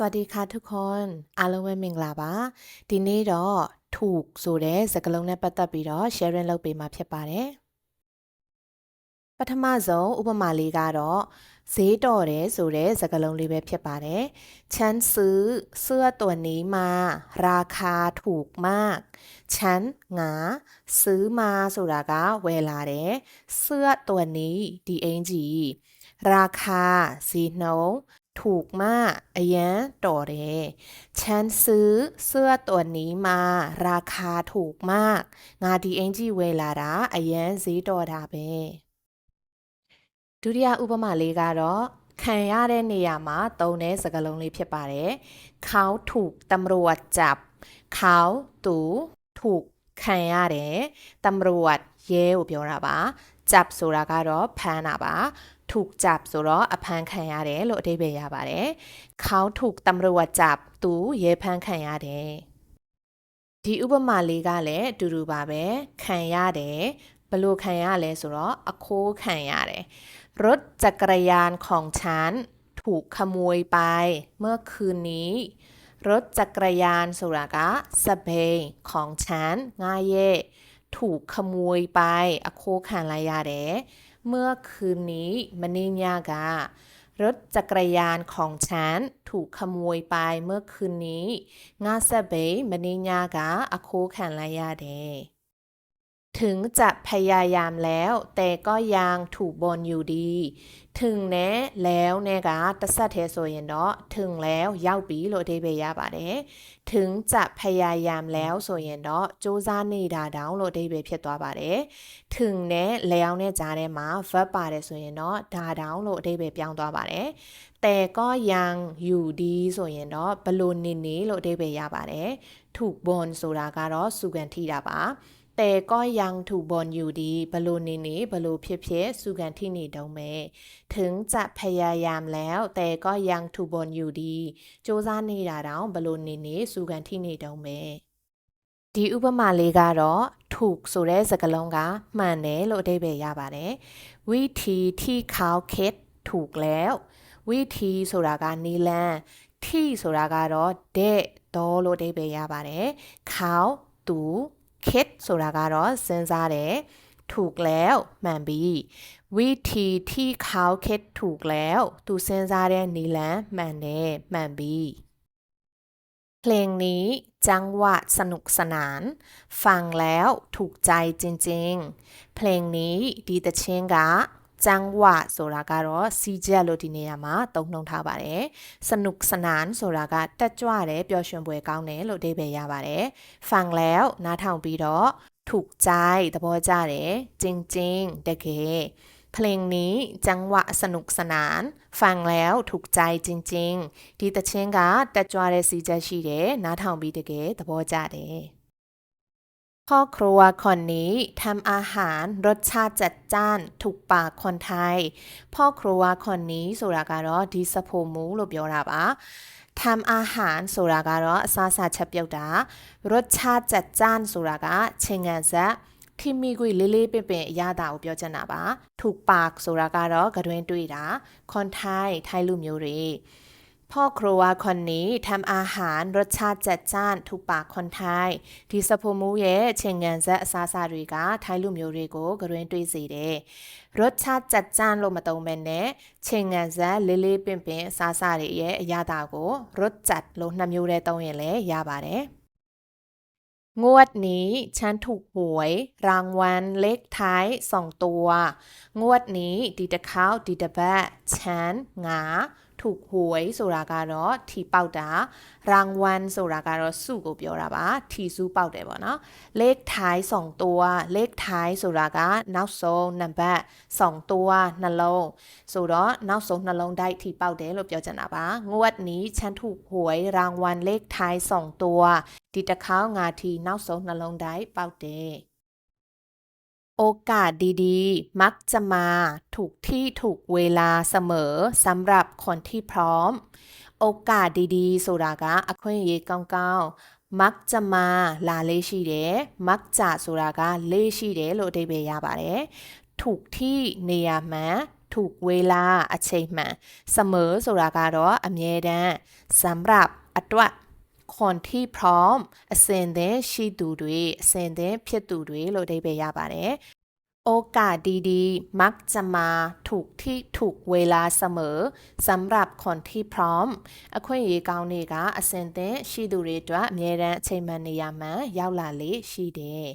สวัสดีค่ะทุกคนอารมณ์วมิงลาบะทีนี้เราถูกสูดเสกลงในปัตตาบีรอเชร์เรื่องเราไปมาเพียบไปเลยปัตมาโซอุปมาลีการาสีดอเรสูดเสกลงรีเวเพียบไปเลยฉันซื้อเสื้อตัวนี้มา ราคาถูกมาก ฉันหงาซื้อมาสุรากาเวลาเดเสื้อตัวนี้ดีเอ็นจี ราคาสีโนถูกมากเยะโตเรฉันซื้อเสื้อตัวนี้มาราคาถูกมาก งาดีเองจีเวลาระเยะซีโตดาเบดุတิယาอุปมาเลกาโรခံရတဲ့နေရာမှာသုံးတဲ့စကားလုံးလေးဖြစ်ပါတယ်။ခေါထုတမရဝတ်จับခေါတူထုခံရတယ်တမရဝတ်ရဲကိုပြောတာပါจับဆိုတာကတော့ဖမ်းတာပါถูกจับဆိုတော့အဖမ်းခံရတယ်လို့အဓိပ္ပာယ်ရပါတယ်เขาถูกตำรวจจับသူရဲဖမ်းခံရတယ်ဒီဥပမာလေးကလည်းအတူတူပါပဲခံရတယ်ဘလို့ခံရလဲဆိုတော့အခိုးခံရတယ်รถจักรยานของฉัน ถูกขโมยไปเมื่อคืนนี้ รถจักรยานสุรากะสเบงของฉันง่ายเย่ถูกขโมยไป อโคขันลายาเด เมื่อคืนนี้มันนิยาการถจักรยานของฉันถูกขโมยไปเมื่อคืนนี้ งาซาเบมันิยากาอโคขันลายาเดถึงจะพยายามแล้วแต่ก็ยังถูกบนอยู่ดีถึงแน่แล้วเนี่ยကတစ်ဆက်သေးဆိုရင်တော့ถึงแล้วရောက်ပြီလို့အဓိပ္ပာယ်ရပါတယ်ถึงจะพยายามแล้วဆိုရင်တော့စ조사နေတာတောင်လို့အဓိပ္ပာယ်ဖြစ်သွားပါတယ်ถึงแน่แล้วเนี่ยကြားထဲမှာ verb ပါတယ်ဆိုရင်တော့ဒါတောင်လို့အဓိပ္ပာယ်ပြောင်းသွားပါတယ်แต่ก็ยังอยู่ดีဆိုရင်တော့ဘလို့နေနေလို့အဓိပ္ပာယ်ရပါတယ်ถูกบนဆိုတာကတော့စုကန်ထိတာပါแต่ก็ยังถูกบอลอยู่ดีบลูนีนี้บลูเพียเพียสุกันที่นี่ดางเมถึงจะพยายามแล้วแต่ก็ยังถูกบอลอยู่ดี โจซาနေတာတราบอลูနนีေสุกันที่นี่ดးเဲဒီဥပမာလေးကတော့ถูกဆိုတဲ့စကားလုံးကမှန်တယ်လို့အဓိပ္ပာယ်ရပါတယ်วิธีที่เขาคิดถูกแล้ว วิธีဆိုတာကနီလန်ที่ဆိုတာကတော့တဲ့တော့လို့အဓိပ္ပာယ်ရပါတယ်เขาသူคิดสุรากาโรာินซาเดถูกแล้วมันบีวิธีที่เขาคิดถูกแล้วตูเซนซาเดนีแลมันเမมันบีเพลงนี้จังหวะสนุกสนาน ฟังแล้วถูกใจจริง ๆ เพลงนี้ดีแต่เชงกะจังหวะဆိုတာကတော့စီချက်လို့ဒီနေရာမှာသုံးနှုန်းထားပါတယ်။စนุกสนานဆိုတာကတက်ကြွတယ်ပျော်ရွှင်ပွဲကောင်းတယ်လို့အဓိပ္ပာယ်ရပါတယ်။ฟังแล้วနားထောင်ပြီးတော့ถูกใจသဘောကျတယ်จริงๆတကယ်เพลงนี้จังหวะสนุกสนานฟังแล้วถูกใจจริงๆဒီတချင်းကတက်ကြွတဲ့စီချက်ရှိတယ်နားထောင်ပြီးတကယ်သဘောကျတယ်พ่อครัวคนนี้ทำอาหารรสชาติจัดจ้านถูกปากคนไทย พ่อครัวคนนี้ဆိုတာကတော့ဒီစဖိုမူလို့ပြောတာပါทำอาหารဆိုတာကတော့အစားအစာချက်ပြုတ်တာရစချာจัดจ้านဆိုတာကချင်းငံဆက်ခီမီကွေလေးလေးပင်ပင်အရသာကိုပြောချင်တာပါထူပါဆိုတာကတော့ကတွင်တွေ့တာခွန်ထိုင်းထိုင်းလူမျိုးတွေพ่อครัวคนนี้ทำอาหารรสชาติจัดจ้านถูกปากคนไทย ที่สะพมูเย่เชงเงินซะซาซาริกาไทยลุมโยริโกกระเวนต้ยสีเดรสชาติจัดจ้านลงมาตรงเป็นเนเชงเงินซะลิลิปิมปิซาซาริเยยาดาโกรสจัดลงนำโยเรตรงเย่เลยยาบาเดงวดนี้ฉันถูกหวย รางวัลเลขท้ายสองตัว งวดนี้ดีตะข้าวดีตะแบะฉันงาถูกหวยสุรากาโรที่เป่าตารางวัลสุรากาโรสู้กบเยราบะที่สู้เป่าได้บ่เนาะเลขท้ายสองตัวเลขท้ายสุราการนับสองนั่นแปสองตัวนั่นลงสุดอ่นับสองนั่นลงได้ที่เป่าได้ลบเยอจะนาบะงวดนี้ฉันถูกหวยรางวัลเลขท้ายสองตัวที่จะเข้างาทีนับสองนั่นลงได้เป่าได้โอกาสดีๆมักจะมาถูกที่ถูกเวลาเสมอสำหรับคนที่พร้อม โอกาสดีๆสุรากะอคุยเยกงเกามักจะมาลาเลชีเดมักจะสุรากะเลชีเดโลเดเบยาบาเดถูกที่เนียมะถูกเวลาอเชมะเสมอสุรากะรออเมเดสำหรับอตวะคนที่พร้อมအစဉ်သင်ရှိသူတွေအစဉ်သင်ဖြစ်သူတွေလို့အဓိပ္ပာယ်ရပါတယ်โอกาสดีๆ มักจะมา ถูกที่ ถูกเวลาเสมอสำหรับคนที่พร้อมအခွင့်အရေးကောင်းတွေကအစဉ်သင်ရှိသူတွေအတွက်အမြဲတမ်းအချိန်မှန်နေရမှန်ရောက်လာလေရှိတယ်